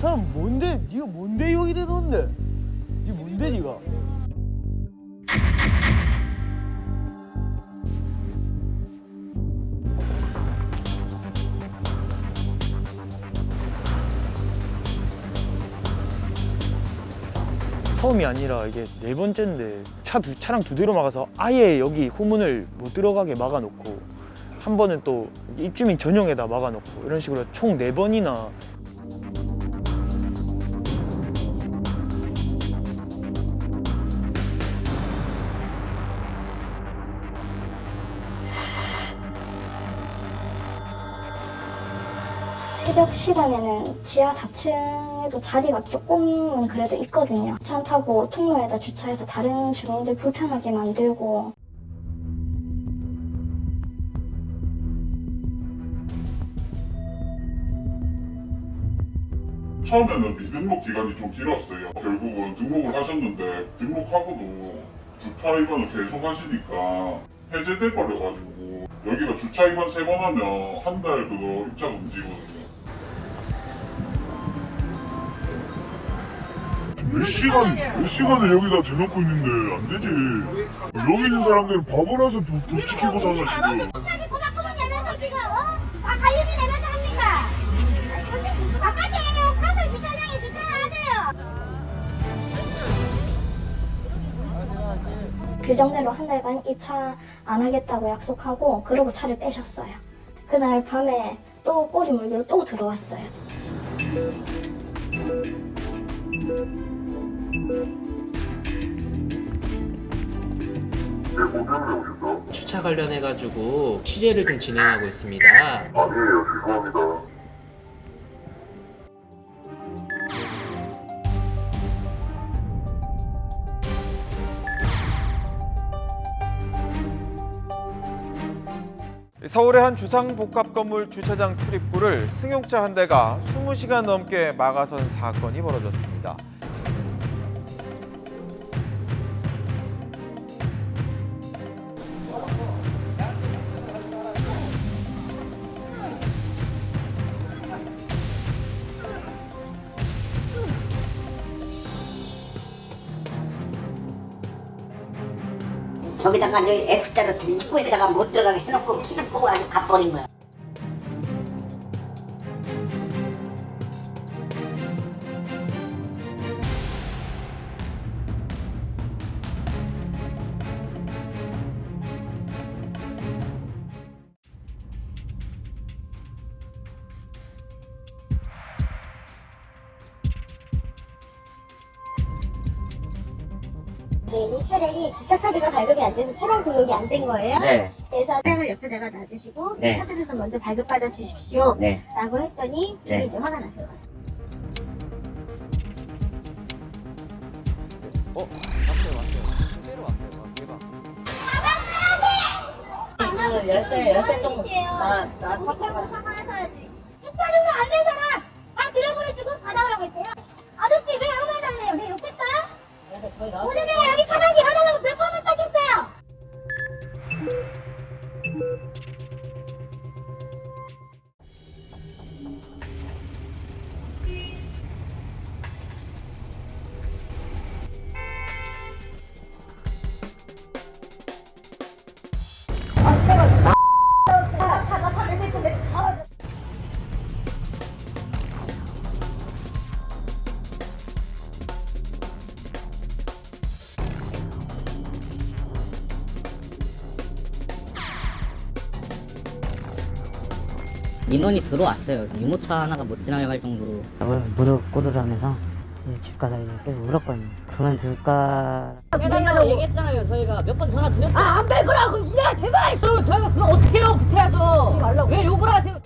사람 뭔데? 네가 뭔데 여기 대놓는데? 네 뭔데 네가? 처음이 아니라 이게 네 번째인데 차 두, 차랑 두 대로 막아서 아예 여기 후문을 못 들어가게 막아놓고 한 번은 또 입주민 전용에다 막아놓고 이런 식으로 총 네 번이나 새벽 시간에는 지하 4층에도 자리가 조금은 그래도 있거든요. 차 타고 통로에다 주차해서 다른 주민들 불편하게 만들고 처음에는 미등록 기간이 좀 길었어요. 결국은 등록을 하셨는데 등록하고도 주차 위반을 계속 하시니까 해제돼 버려가지고 여기가 주차 위반 세 번 하면 한 달 그거 입차 금지거든요. 몇 시간, 몇 시간을 여기다 대놓고 있는데 안 되지. 여기 있는 사람들은 바보라서 불, 불 지키고 사나 지금. 차기 고등학교는 내면서 지금 어? 아 관리비 내면서 합니까? 바깥에 사설 주차장에 주차하세요. 규정대로 한 달간 입차 안 하겠다고 약속하고 그러고 차를 빼셨어요. 그날 밤에 또 꼬리 물기로 또 들어왔어요. 주차 관련해 가지고 취재를 좀 진행하고 있습니다. 아니에요, 죄송합니다. 서울의 한 주상복합 건물 주차장 출입구를 승용차 한 대가 20시간 넘게 막아선 사건이 벌어졌습니다. 저기다가 저기 X자로 입구에다가 못 들어가게 해놓고 키를 아주 가버린 거야. 네, 이 차량이 주차카드가 발급이 안 돼서 차량 등록이 안 된 거예요. 네, 그래서 차량을 옆에다가 놔주시고 네. 카드에서 먼저 발급받아 주십시오. 네. 라고 했더니 이게 네. 이제 화가 났어요. 열쇠 열쇠 좀 나나 사과하셔야지. 주차등록 안된 사람 다 들여보내주고 받아오라고 했대요. 아저씨 왜 아무 말도 안 해요? 내 욕했어요? 오늘 내가 여기 차 민원이 들어왔어요. 유모차 하나가 못 지나갈 정도로. 무릎 꿇으라 하면서 이제 집 가서 이제 계속 울었거든요. 그만둘까 빼달라고 얘기했잖아요. 저희가 몇 번 전화 드렸어요. 아, 안 빼거라! 그럼 이래! 대박! 그럼 저희가 그럼 어떻게 해요? 붙여야죠. 왜 욕을 하세요?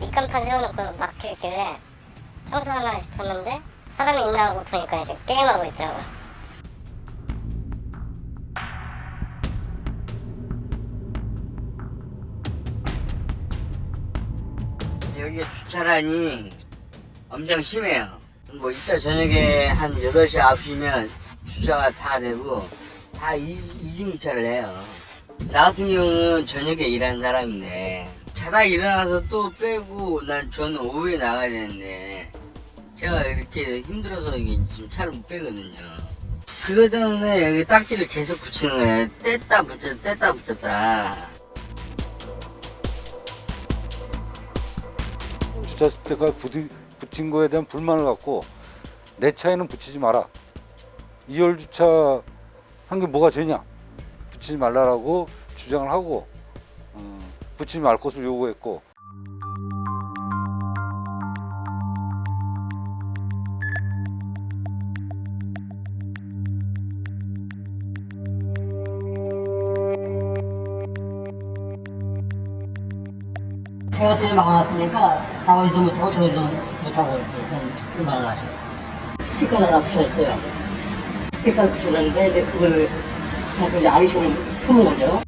뒷간판 세워놓고 막히길래 청소 하나 싶었는데 사람이 있나 하고 보니까 이제 게임하고 있더라고요. 여기가 주차란이 엄청 심해요. 뭐 이따 저녁에 한 8시, 9시면 주차가 다 되고 다 이, 이중 주차를 해요. 나 같은 경우는 저녁에 일하는 사람인데 자다 일어나서 또 빼고 난 저는 오후에 나가야 되는데 제가 이렇게 힘들어서 이게 지금 차를 못 빼거든요. 그것 때문에 여기 딱지를 계속 붙이는 거예요. 뗐다 붙였다 뗐다 붙였다. 주차대가 부디, 붙인 거에 대한 불만을 갖고 내 차에는 붙이지 마라. 2열 주차 한 게 뭐가 죄냐? 붙이지 말라라고 주장을 하고 어, 붙이지 말 것을 요구했고 헤어스를 막아놨으니까 나가지도 못하고 저기도 못하고 이렇게 말을 하시고 스티커를 하나 붙여줬어요 스티커를 붙여줬는데 이제 그걸 자꾸 이제 아리송을 푸는 거죠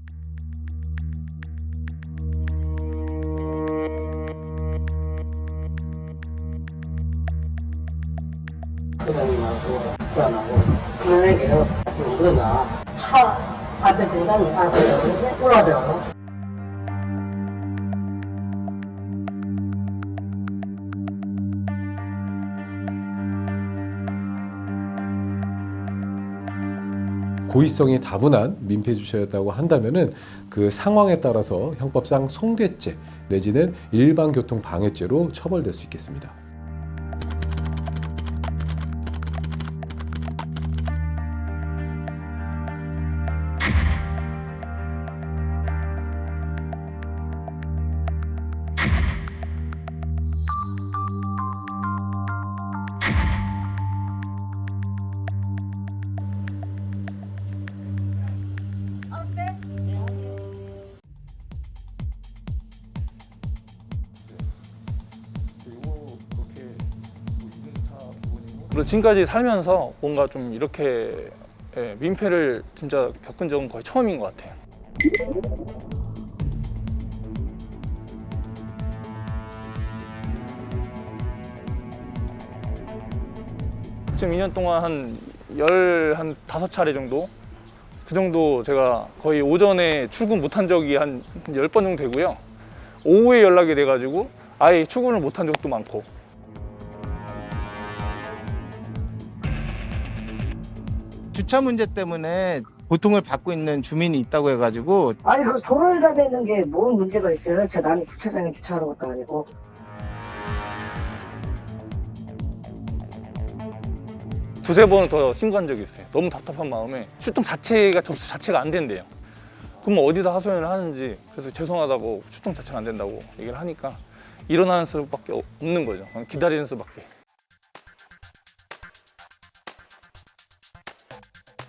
부담이하고 불안하고 그만하게요 그러나 차 앞에 있으니까 아, 올라가더라고 고의성이 다분한 민폐 주차였다고 한다면은 그 상황에 따라서 형법상 송괴죄 내지는 일반 교통 방해죄로 처벌될 수 있겠습니다. 그리고 지금까지 살면서 뭔가 좀 이렇게 예, 민폐를 진짜 겪은 적은 거의 처음인 것 같아요. 지금 2년 동안 한 열, 한 다섯 차례 정도? 그 정도 제가 거의 오전에 출근 못한 적이 한 열 번 정도 되고요. 오후에 연락이 돼가지고 아예 출근을 못한 적도 많고. 주차 문제 때문에 고통을 받고 있는 주민이 있다고 해가지고 아니 그 도로에다 대는 게 뭔 문제가 있어요? 저 남의 주차장에 주차하는 것도 아니고. 두세 번은 더 신고한 적이 있어요. 너무 답답한 마음에 출동 자체가 접수 자체가 안 된대요. 그러면 어디다 하소연을 하는지 그래서 죄송하다고 출동 자체가 안 된다고 얘기를 하니까 일어나는 수밖에 없는 거죠. 그냥 기다리는 수밖에.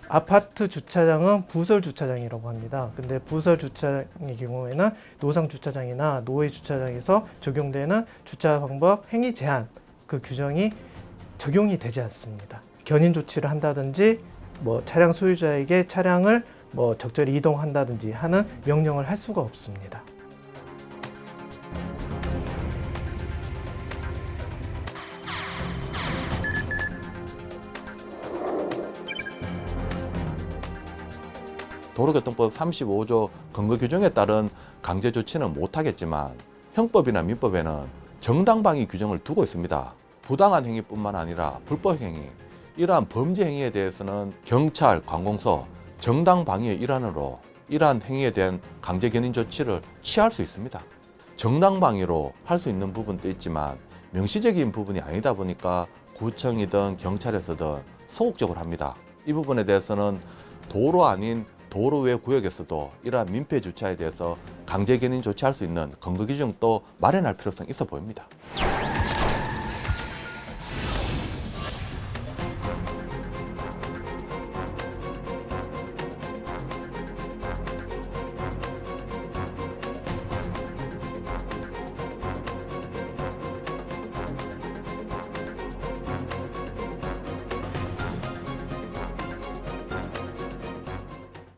아파트 주차장은 부설 주차장이라고 합니다. 근데 부설 주차장의 경우에는 노상 주차장이나 노회 주차장에서 적용되는 주차 방법 행위 제한 그 규정이 적용이 되지 않습니다. 견인 조치를 한다든지 뭐 차량 소유자에게 차량을 뭐 적절히 이동한다든지 하는 명령을 할 수가 없습니다. 도로교통법 35조 근거 규정에 따른 강제 조치는 못하겠지만 형법이나 민법에는 정당방위 규정을 두고 있습니다. 부당한 행위뿐만 아니라 불법 행위, 이러한 범죄 행위에 대해서는 경찰, 관공서, 정당방위의 일환으로 이러한 행위에 대한 강제 견인 조치를 취할 수 있습니다. 정당방위로 할 수 있는 부분도 있지만 명시적인 부분이 아니다 보니까 구청이든 경찰에서든 소극적으로 합니다. 이 부분에 대해서는 도로 아닌 도로 외 구역에서도 이러한 민폐 주차에 대해서 강제 견인 조치할 수 있는 규정도 마련할 필요성이 있어 보입니다.